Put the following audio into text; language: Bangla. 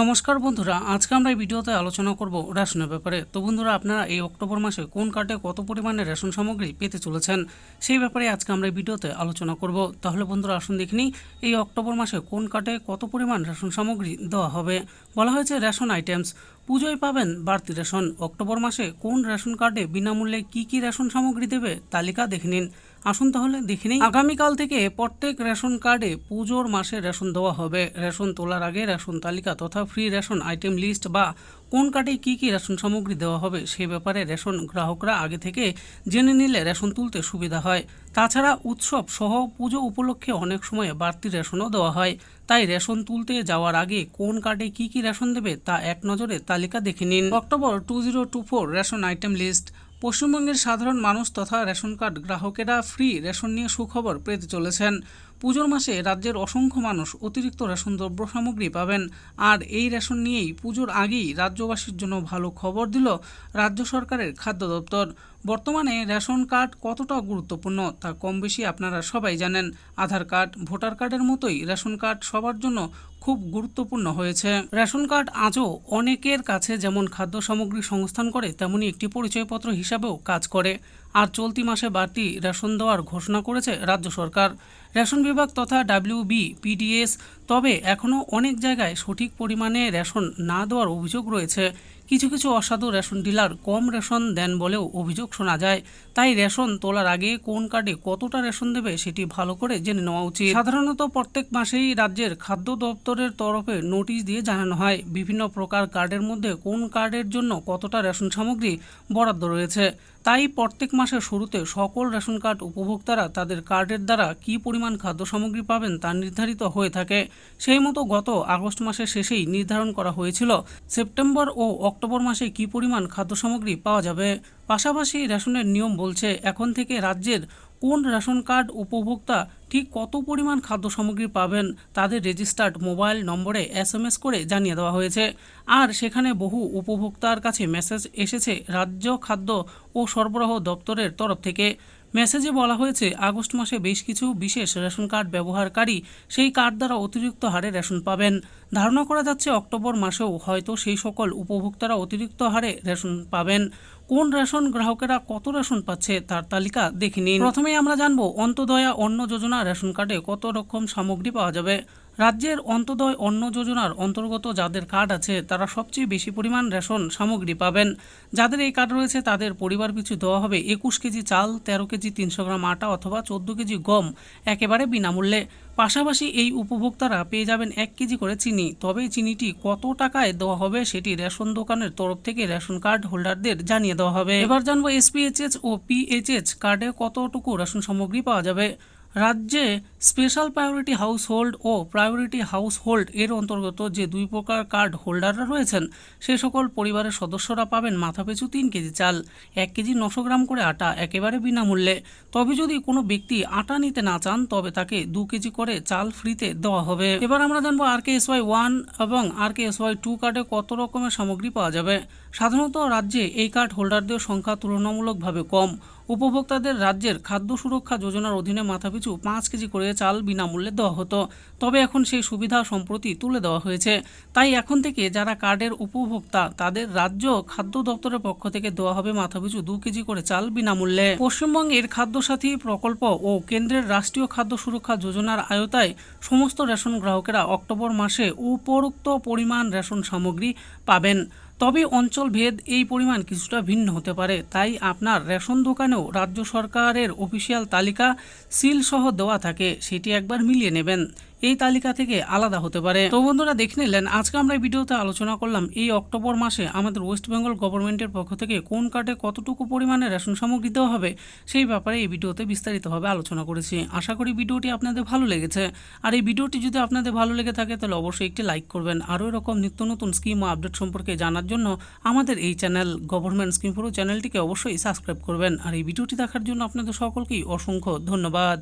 নমস্কার বন্ধুরা, আজকে আমরা এই ভিডিওতে আলোচনা করব রেশনের ব্যাপারে। তো বন্ধুরা, আপনারা এই অক্টোবর মাসে কোন কার্ডে কত পরিমাণে রেশন সামগ্রী পেতে চলেছেন সেই ব্যাপারে আজকে আমরা এই ভিডিওতে আলোচনা করব। তাহলে বন্ধুরা, আসুন দেখিনি এই অক্টোবর মাসে কোন কার্ডে কত পরিমাণ রেশন সামগ্রী দেওয়া হবে? বলা হয়েছে রেশন আইটেমস। পুজোয় পাবেন বাড়তি রেশন। অক্টোবর মাসে কোন রেশন কার্ডে বিনামূল্যে কি কি রেশন সামগ্রী দেবে, তালিকা দেখে নিন। আসুন তাহলে, দেখে নিই। আগামীকাল থেকে প্রত্যেক রেশন কার্ডে পুজোর মাসে রেশন দেওয়া হবে। রেশন তোলার আগে রেশন তালিকা তথা ফ্রি রেশন আইটেম লিস্ট বা কোন কার্ডে কী কী রেশন সামগ্রী দেওয়া হবে, সে ব্যাপারে রেশন গ্রাহকরা আগে থেকে জেনে নিলে রেশন তুলতে সুবিধা হয়। তাছাড়া উৎসব সহ পুজো উপলক্ষে অনেক সময় বাড়তি রেশনও দেওয়া হয়। তাই রেশন তুলতে যাওয়ার আগে কোন কার্ডে কি কি রেশন দেবে তা এক নজরে তালিকা দেখে নিন। October two zero two four ration item list পশ্চিমবঙ্গের সাধারণ মানুষ তথা রেশন কার্ড গ্রাহকেরা ফ্রি রেশন নিয়ে সুখবর পেতে চলেছেন। পুজোর মাসে রাজ্যের অসংখ্য মানুষ অতিরিক্ত রেশন দ্রব্য সামগ্রী পাবেন। আর এই রেশন নিয়েই পুজোর আগেই রাজ্যবাসীর জন্য ভালো খবর দিল রাজ্য সরকারের খাদ্য দপ্তর। বর্তমানে রেশন কার্ড কতটা গুরুত্বপূর্ণ তা কম বেশি আপনারা সবাই জানেন। আধার কার্ড, ভোটার কার্ডের মতোই রেশন কার্ড সবার জন্য খুব গুরুত্বপূর্ণ হয়েছে। রেশন কার্ড আজও অনেকের কাছে যেমন খাদ্য সামগ্রী সংস্থান করে, তেমনি একটি পরিচয়পত্র হিসাবেও কাজ করে। আর চলতি মাসে বাড়তি রেশন দেওয়ার ঘোষণা করেছে রাজ্য সরকার। রেশন বিভাগ তথা ডাব্লিউবি, পিডিএস, তবে এখনও অনেক জায়গায় সঠিক পরিমাণে রেশন না দেওয়ার অভিযোগ রয়েছে। কিছু কিছু অসাধু রেশন ডিলার কম রেশন দেন বলেও অভিযোগ শোনা যায়। তাই রেশন তোলার আগে কোন কার্ডে কতটা রেশন দেবে সেটি ভালো করে জেনে নেওয়া উচিত। সাধারণত প্রত্যেক মাসেই রাজ্যের খাদ্য দপ্তরের তরফে নোটিশ দিয়ে জানানো হয় বিভিন্ন প্রকার কার্ডের মধ্যে কোন কার্ডের জন্য কতটা রেশন সামগ্রী বরাদ্দ রয়েছে। তাই প্রত্যেক মাসের শুরুতে সকল রেশন কার্ড উপভোক্তারা তাদের কার্ডের দ্বারা কী পরিমাণ খাদ্য সামগ্রী পাবেন তা নির্ধারিত হয়ে থাকে। সেই মতো গত আগস্ট মাসের শেষেই নির্ধারণ করা হয়েছিল। সেপ্টেম্বর ও অক্টোবর মাসে কী পরিমাণ খাদ্য সামগ্রী পাওয়া যাবে? পাশাপাশি রেশনের নিয়ম বলছে, এখন থেকে রাজ্যের কোন রেশন কার্ড উপভোক্তা ঠিক কত পরিমাণ খাদ্য সামগ্রী পাবেন তাদের রেজিস্টার্ড মোবাইল নম্বরে এস করে জানিয়ে দেওয়া হয়েছে। আর সেখানে বহু উপভোক্তার কাছে মেসেজ এসেছে রাজ্য খাদ্য ও সরবরাহ দপ্তরের তরফ থেকে। মেসেজে বলা হয়েছে, আগস্ট মাসে বেশ কিছু বিশেষ রেশন কার্ড ব্যবহারকারী সেই কার্ড দ্বারা অতিরিক্ত হারে রেশন পাবেন। ধারণা করা যাচ্ছে, অক্টোবর মাসেও হয়তো সেই সকল উপভোক্তারা অতিরিক্ত হারে রেশন পাবেন। কোন রেশন গ্রাহকেরা কত রেশন পাচ্ছে তার তালিকা দেখে নিন। প্রথমেই আমরা জানব, অন্তদয়া অন্ন যোজনা রেশন কার্ডে কত রকম সামগ্রী পাওয়া যাবে। রাজ্যের অন্তদয় অন্ন যোজনার অন্তর্গত যাদের কার্ড আছে, তারা সবচেয়ে বেশি পরিমাণ রেশন সামগ্রী পাবেন। যাদের এই কার্ড রয়েছে, তাদের পরিবার পিছু দেওয়া হবে একুশ কেজি চাল, তেরো কেজি তিনশো গ্রাম আটা অথবা চোদ্দ কেজি গম, একেবারে বিনামূল্যে। পাশাপাশি এই উপভোক্তারা পেয়ে যাবেন এক কেজি করে চিনি। তবে চিনিটি কত টাকায় দেওয়া হবে, সেটি রেশন দোকানের তরফ থেকে রেশন কার্ড হোল্ডারদের জানিয়ে দেওয়া হবে। এবার জানব এসপিএইচএস ও পিএইচএস কার্ডে কতটুকু রেশন সামগ্রী পাওয়া যাবে। রাজ্যে স্পেশাল প্রায়োরিটি হাউস হোল্ড ও প্রায়োরিটি হাউস হোল্ড এর অন্তর্গত যে দুই প্রকার কার্ড হোল্ডাররা রয়েছেন, সে সকল পরিবারের সদস্যরা পাবেন মাথাপিছু তিন কেজি চাল, এক কেজি নশো গ্রাম করে আটা একেবারে বিনামূল্যে। তবে যদি কোনো ব্যক্তি আটা নিতে না চান, তবে তাকে দু কেজি করে চাল ফ্রিতে দেওয়া হবে। এবার আমরা জানব R K S Y one এবং R K S Y two কার্ডে কত রকমের সামগ্রী পাওয়া যাবে। সাধারণত রাজ্যে এই কার্ড হোল্ডারদের সংখ্যা তুলনামূলকভাবে কম। উপভোক্তাদের রাজ্যের খাদ্য সুরক্ষা যোজনার অধীনে মাথাপিছু পাঁচ কেজি করে চাল বিনামূল্যে দেওয়া হতো। তবে এখন সেই সুবিধা সম্প্রতি তুলে দেওয়া হয়েছে। তাই এখন থেকে যারা কার্ডের উপভোক্তা, তাদের রাজ্য খাদ্য দপ্তরের পক্ষ থেকে দেওয়া হবে মাথাপিছু দু কেজি করে চাল বিনামূল্যে। পশ্চিমবঙ্গের খাদ্যসাথী প্রকল্প ও কেন্দ্রের রাষ্ট্রীয় খাদ্য সুরক্ষা যোজনার আয়তায় সমস্ত রেশন গ্রাহকেরা অক্টোবর মাসে উপরোক্ত পরিমাণ রেশন সামগ্রী পাবেন। তবে অঞ্চলভেদ এই পরিমাণ কিছুটা ভিন্ন হতে পারে। তাই আপনার রেশন দোকানেও রাজ্য সরকারের অফিসিয়াল তালিকা সিলসহ দেওয়া থাকে, সেটি একবার মিলিয়ে নেবেন। এই তালিকা থেকে আলাদা হতে পারে। তো বন্ধুরা দেখে নিলেন, আজকে আমরা ভিডিওতে আলোচনা করলাম এই অক্টোবর মাসে আমাদের ওয়েস্ট বেঙ্গল গভর্নমেন্টের পক্ষ থেকে কোন কার্ডে কতটুকু পরিমাণে রেশন সামগ্রী দেওয়া হবে, সেই ব্যাপারে এই ভিডিওতে বিস্তারিতভাবে আলোচনা করেছি। আশা করি ভিডিওটি আপনাদের ভালো লেগেছে। আর এই ভিডিওটি যদি আপনাদের ভালো লেগে থাকে, তাহলে অবশ্যই একটি লাইক করবেন। আরও এরকম নিত্য নতুন স্কিম ও আপডেট সম্পর্কে জানার জন্য আমাদের এই চ্যানেল গভর্নমেন্ট স্কিম পুরো চ্যানেলটিকে অবশ্যই সাবস্ক্রাইব করবেন। আর এই ভিডিওটি দেখার জন্য আপনাদের সকলকেই অসংখ্য ধন্যবাদ।